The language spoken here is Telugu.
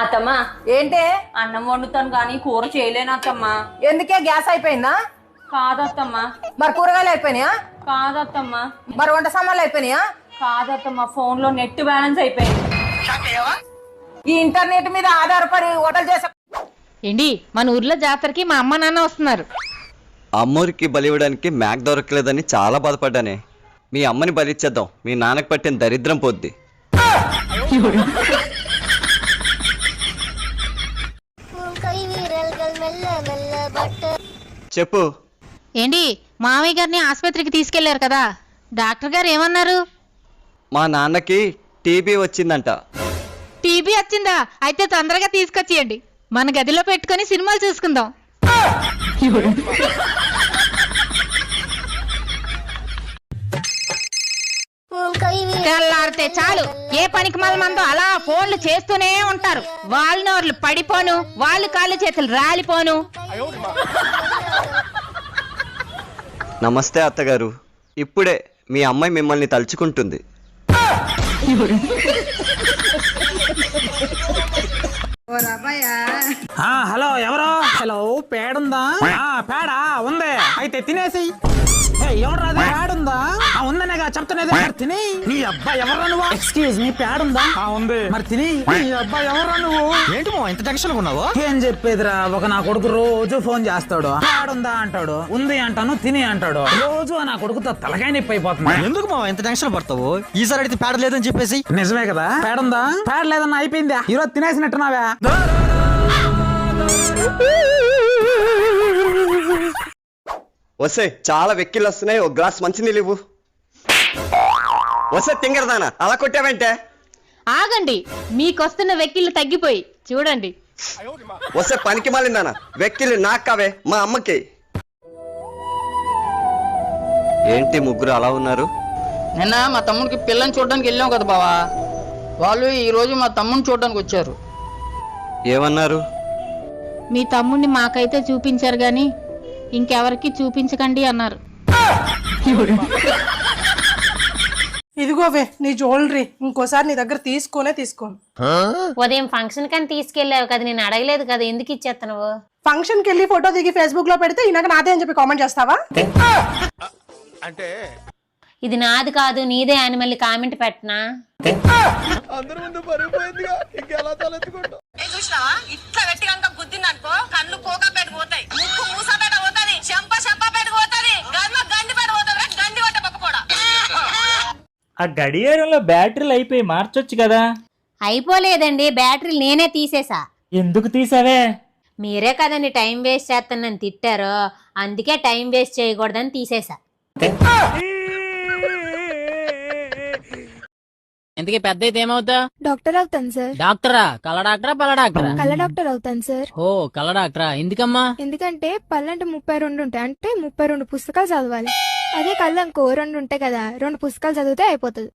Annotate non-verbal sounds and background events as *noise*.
అత్తమ్మా. ఏంటే? అన్నం వండుతాను కానీ కూర చేయలేను అత్తమ్మా. ఎందుకే? గ్యాస్ అయిపోయిందా? కాదత్తమ్మా మరి కూరగాయలు అయిపోయినాయా? కాదత్తమ్మా మరి వంట సామాన్లు అయిపోయినాయా? కాదత్తమ్మా ఫోన్లో నెట్ బ్యాలెన్స్ అయిపోయింది. ఈ ఇంటర్నెట్ మీద ఆధారపడి హోటల్ చేసే ఏంటి మన ఊర్లో జాతరకి మా అమ్మ నాన్న వస్తున్నారు. అమ్మూరికి బలి ఇవ్వడానికి మ్యాక్ దొరకలేదని చాలా బాధపడ్డానే. మీ అమ్మని బలిచ్చేద్దాం మీ నాన్నకు పట్టిన దరిద్రం పోద్ది. *laughs* చెప్పు. ఏంటి మామయ్య గారిని ఆసుపత్రికి తీసుకెళ్ళారు కదా? డాక్టర్ గారు ఏమన్నారు? మా నాన్నకి టీబీ వచ్చిందంట. టీబీ వచ్చిందా? అయితే తొందరగా తీసుకొచ్చేయండి. మన గదిలో పెట్టుకొని సినిమాలు చూసుకుందాం. తెల్లారితే చాలు. ఏ పనికి మందో అలా ఫోన్లు చేస్తూనే ఉంటారు. వాళ్ళ నోర్లు పడిపోను వాళ్ళు కాళ్ళు చేతులు రాలిపోను. నమస్తే అత్తగారు. ఇప్పుడే మీ అమ్మాయి మిమ్మల్ని తలుచుకుంటుంది. ఆ హలో ఎవరు? హలో పేడుందా? ఆ పేడ ఉంది. అయితే తినేసి ఎవరు అది? పేడుందా? చెప్తున్నది మరి తిని. నీ అబ్బా ఎవరు నువ్వు? ఎక్స్క్యూజ్ మీ పేడుందా ఆ ఉంది. మరి తిని. నీ అబ్బా ఎవరు నువ్వు? ఏంటి మా ఇంత టెన్షన్ ఉన్నావు? ఏం చెప్పేదిరా ఒక నా కొడుకు రోజు ఫోన్ చేస్తాడు. పేడుందా అంటాడు. ఉంది అంటాను తిని అంటాడు. రోజు నా కొడుకుతో తలకాయ నొప్పి అయిపోతుంది. ఎందుకు మా ఇంత టెన్షన్ పడతావు? ఈసారి అడిగితే పేడ లేదని చెప్పేసి. నిజమే కదా? పేడుందా పేడ లేదన్నా అయిపోయిందా? ఈరోజు తినేసినట్టున్నావా? వస్తే చాలా వెక్కిళ్ళు వస్తున్నాయి. ఒక గ్లాస్ మంచినీళ్ళు ఇవ్వు. వస్తే తింగరదానా? అలా కొట్టావంటే? ఆగండి మీకొస్తున్న వెక్కిళ్ళు తగ్గిపోయి చూడండి. వస్తే పనికి మాలిందానా? వెక్కిళ్ళు నాకు కావే మా అమ్మకి. ఏంటి ముగ్గురు అలా ఉన్నారు? నిన్న మా తమ్ముడికి పిల్లని చూడడానికి వెళ్ళాం కదా బావా. వాళ్ళు ఈ రోజు మా తమ్ముడిని చూడడానికి వచ్చారు. ఏమన్నారు? మీ తమ్ముడిని మాకైతే చూపించారు గాని ఇంకెవరికి చూపించకండి అన్నారు. ఇదిగోవే నీ జ్యువెలరీ ఇంకోసారి నీ దగ్గర తీసుకోనే తీసుకోను. ఉదయం ఫంక్షన్ కని తీసుకెళ్ళావు కదా నేను అడగలేదు కదా ఎందుకు ఇచ్చేస్తున్నావు ఫంక్షన్కి వెళ్ళి ఫోటో దిగి ఫేస్బుక్లో పెడితే ఇనాక నాదే అని చెప్పి కామెంట్ చేస్తావా? ఇది నాది కాదు నీదే అని మళ్ళీ కామెంట్ పెట్టనా? చూసినావా? ఇట్లా గుద్దిందనుకో ఆ గడియారంలో బ్యాటరీలు అయిపోయి మార్చొచ్చు కదా. అయిపోలేదండి బ్యాటరీలు నేనే తీసేసా. ఎందుకు తీసావే? మీరే కదండి టైం వేస్ట్ చేస్తానని తిట్టారు. అందుకే టైం వేస్ట్ చేయకూడదని తీసేసా. ఇంతకీ పెద్ద అయితే ఏమవుతా డాక్టర్ అవుతాను సార్. డాక్టరా? కళ్ళ డాక్టరా పళ్ళ డాక్టరా? కళ్ళ డాక్టర్ అవుతాను సార్. ఓ కళ్ళ డాక్టరా? ఎందుకమ్మా? ఎందుకంటే పళ్ళంటే ముప్పై రెండు ఉంటాయి అంటే ముప్పై రెండు పుస్తకాలు చదవాలి. అదే కళ్ళు ఇంకో రెండు ఉంటాయి కదా రెండు పుస్తకాలు చదివితే అయిపోతుంది.